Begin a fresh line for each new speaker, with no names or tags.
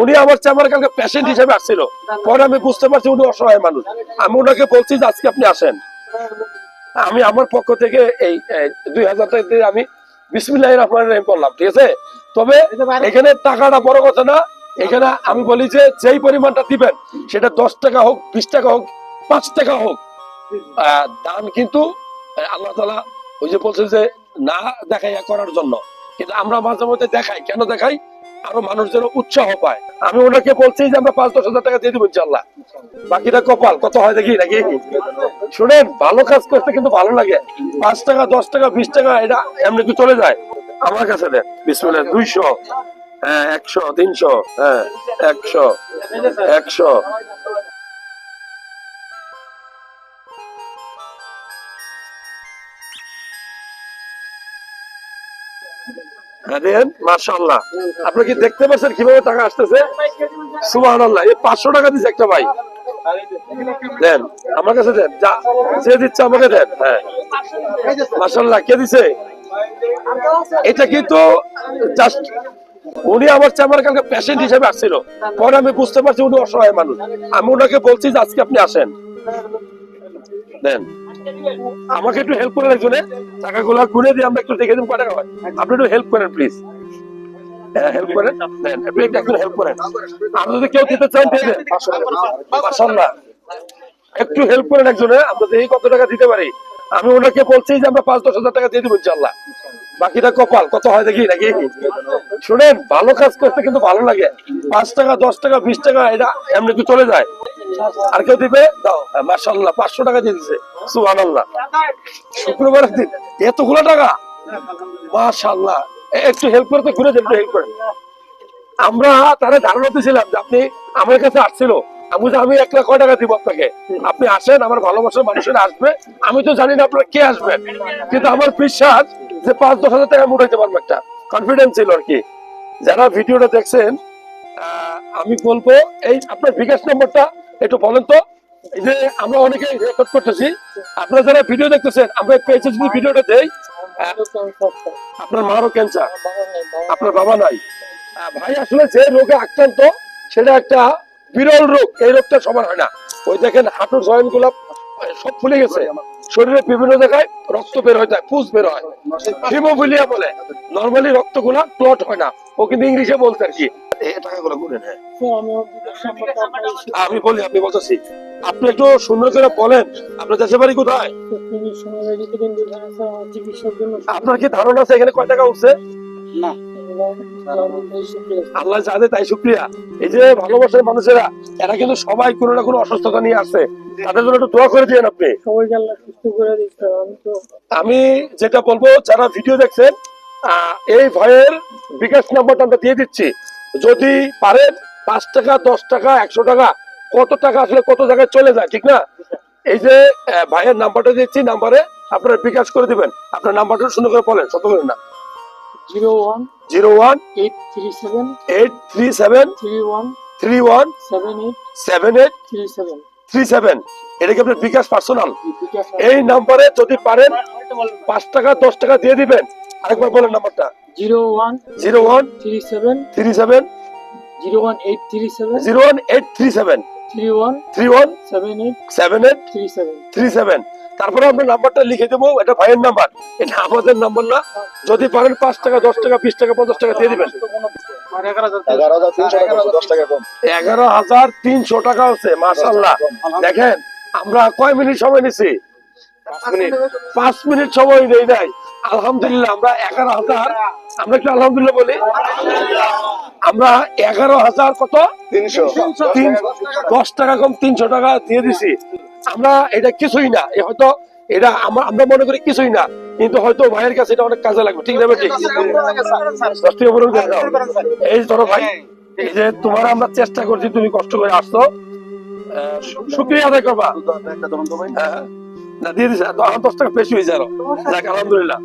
উনি আমার চেম্বারে কালকে পেশেন্ট হিসেবে আসছিল। পরে আমি বুঝতে পারছি উনি অসহায় মানুষ। আমি ওনাকে বলছি যে আজকে আপনি আসেন। আমি আমার পক্ষ থেকে এই দুই হাজার টাকা দিয়ে আমি বিসমিল্লাহ রহমান রহিম করলাম, ঠিক আছে? তবে এখানে টাকাটা বড় কথা না। এখানে আমি বলি যে যেই পরিমাণটা দিবেন, সেটা দশ টাকা হোক, বিশ টাকা হোক, পাঁচ টাকা হোক। দান কিন্তু আল্লাহ তালা ওই যে বলছে যে না দেখাইয়া করার জন্য। কিন্তু আমরা মাঝে মধ্যে দেখাই। কেন দেখাই? আরও মানুষ যেন উৎসাহ পায়। আমি ওনাকে বলছি যে আমরা পাঁচ, দশ হাজার টাকা দিয়ে দেবো ইনশাল্লাহ বাকিটা কপাল কত হয় দেখি, নাকি? শুনেন, ভালো কাজ করতে কিন্তু ভালো লাগে। পাঁচ টাকা, দশ টাকা, বিশ টাকা, এটা এমনি কি চলে যায়। আমার কাছে দেন, বিসমিল্লাহ, দুইশো হ্যাঁ একশো, তিনশো হ্যাঁ একশো একশো আপনি কি দেখতে পাচ্ছেন কীভাবে টাকা আসতেছে? সুবাহ এই পাঁচশো টাকা দিচ্ছে একটা ভাই। দেন, আমার কাছে দেন, যা যে দিচ্ছে আমাকে দেন হ্যাঁ। মাশাল্লাহ কে দিছে? এটা কিন্তু জাস্ট উনি আমার চেম্বারে কালকে পেশেন্ট হিসেবে আসছিল। পরে আমি বুঝতে পারছি উনি অসহায় মানুষ। আমি ওনাকে বলছি যে আজকে আপনি আসেন। দেন। আমাকে একটু হেল্প করেন একজনে। টাকাগুলো দিয়ে আমরা একটু দেখে দেবো কটা হয়। আপনি একটু হেল্প করেন প্লিজ হ্যাঁ আপনি একটু হেল্প করেন। যদি কেউ দিতে চান মাশাআল্লাহ একটু হেল্প করেন একজনে। আমরা দেখি কত টাকা দিতে পারি? আমি ওনাকে বলছি যে আমরা পাঁচ, দশ হাজার টাকা দিয়ে দেবো ইনশাল্লাহ বাকিটা কপাল কত হয় দেখি নাকি? শুনেন ভালো কাজ করতে কিন্তু ভালো লাগে। পাঁচ টাকা দশ টাকা বিশ টাকা এটা এমনি কি চলে যায়। আর কেউ দিবে? হ্যাঁ, পাঁচশো টাকা দিয়ে দিছে। সুহান আল্লাহ শুক্রবারের দিন এতগুলো টাকা? মাশাল্লাহ এ- একটু হেল্প করতে ঘুরে একটু হেল্প করে। আমরা তারা ধারণা দিয়েছিলাম যে আপনি আমার কাছে আসছিল। আমি এক লাখ টাকা দিব আপনাকে? আপনি আসেন, আমার ভালোবাসার মানুষের আসবে। আমি তো জানি না আপনার কে আসবেন। কিন্তু আমার বিশ্বাস যে পাঁচ, দশ হাজার টাকা উঠাইতে পারব একটা। কনফিডেন্স ছিল আর কি। যারা ভিডিওটা দেখছেন আমি বলব, এই আপনার বিকাশ নম্বরটা একটু বলেন তো। এই যে আমরা অনেকে রেকর্ড করতেছি। আপনারা যারা ভিডিও দেখতেছেন, আমরা পেয়েছে যদি ভিডিওটা দেই আপনার মারও ক্যান্সার আপনার বাবা নাই। ভাই আসলে যে রোগে আক্রান্ত, সেটা একটা বিরল রোগ, এই রোগটা সবার হয় না। ওই দেখেন হাঁটুর জয়েন্টগুলা সব ফুলে গেছে। শরীরে বিভিন্ন জায়গায় রক্ত বের হয়ে যায় পুষ বের হয়। হিমোফিলিয়া বলে। নর্মালি রক্তগুলা ক্লট হয় না। ও কিন্তু ইংলিশে বলতে আর কি। আমি বলি আপনি বলতেছি, আপনি একটু সুন্দর করে বলেন, আপনার দেশের বাড়ি কোথায়? আপনার কি ধারণা আছে এখানে কয় টাকা উঠছে? আল্লাহ চাঁদে তাই শুক্রিয়া। এই যে ভালোবাসার মানুষেরা এরা কিন্তু সবাই কোনো না কোনো অসুস্থতা নিয়ে আসছে তাদের জন্য একটু দোয়া করে দিয়েন আপনি।
আমি
যেটা বলব যারা ভিডিও দেখছেন এই ভয়ের বিকাশ নাম্বারটা আমরা দিয়ে দিচ্ছি। যদি পারেন পাঁচ টাকা দশ টাকা একশো টাকা কত টাকা আসলে কত জায়গায় চলে যায় ঠিক না? এই যে ভাইয়ের নাম্বারটা দিচ্ছি নাম্বারে আপনারা বিকাশ করে দিবেন। আপনার নাম্বারটা সুন্দর করে বলেন শত করে না।
Zero one
zero one
eight three seven
eight three seven
three one
three one
seven eight
seven eight
three seven
three seven এটা কি আপনার বিকাশ পার্সোনাল এই নাম্বারে যদি পারেন পাঁচ টাকা দশ টাকা দিয়ে দিবেন। আরেকবার বলেন নাম্বারটা
zero one
zero one
three seven
three seven
zero one eight three seven
zero one eight three seven
three one
three one
seven eight
seven eight
three seven
three seven তারপরে আমরা নাম্বারটা লিখে দেবো এটা ভাইয়ের নাম্বার। এটা আমাদের number না। যদি পারেন পাঁচ টাকা দশ টাকা বিশ টাকা পঞ্চাশ টাকা দিয়ে দিবেন।
এগারো হাজার তিনশো টাকা
হচ্ছে মাসাল্লাহ দেখেন আমরা কয় মিনিট সময় নিছি? পাঁচ মিনিট। সময় নেই নাই। আলহামদুলিল্লাহ আমরা এগারো হাজার। আমরা একটু আলহামদুলিল্লাহ বলি? আমরা এগারো হাজার কত?
তিনশো।
তিন দশ টাকা কম তিনশো টাকা দিয়ে দিছি। আমরা এটা কিছুই না। এ হয়তো এটা আমরা মনে করি কিছুই না। কিন্তু হয়তো ভাইয়ের কাছে এটা অনেক কাজে লাগবে। ঠিক না ঠিক টাকা বলুন দিয়ে দাও। এই ধরো ভাই এই যে তোমার আমরা চেষ্টা করছি তুমি কষ্ট করে আসছো। শুক্রিয়া আদায় করবা। হ্যাঁ। না দিয়ে দিছে। দশ টাকা বেশি হয়ে যাও আলহামদুলিল্লাহ।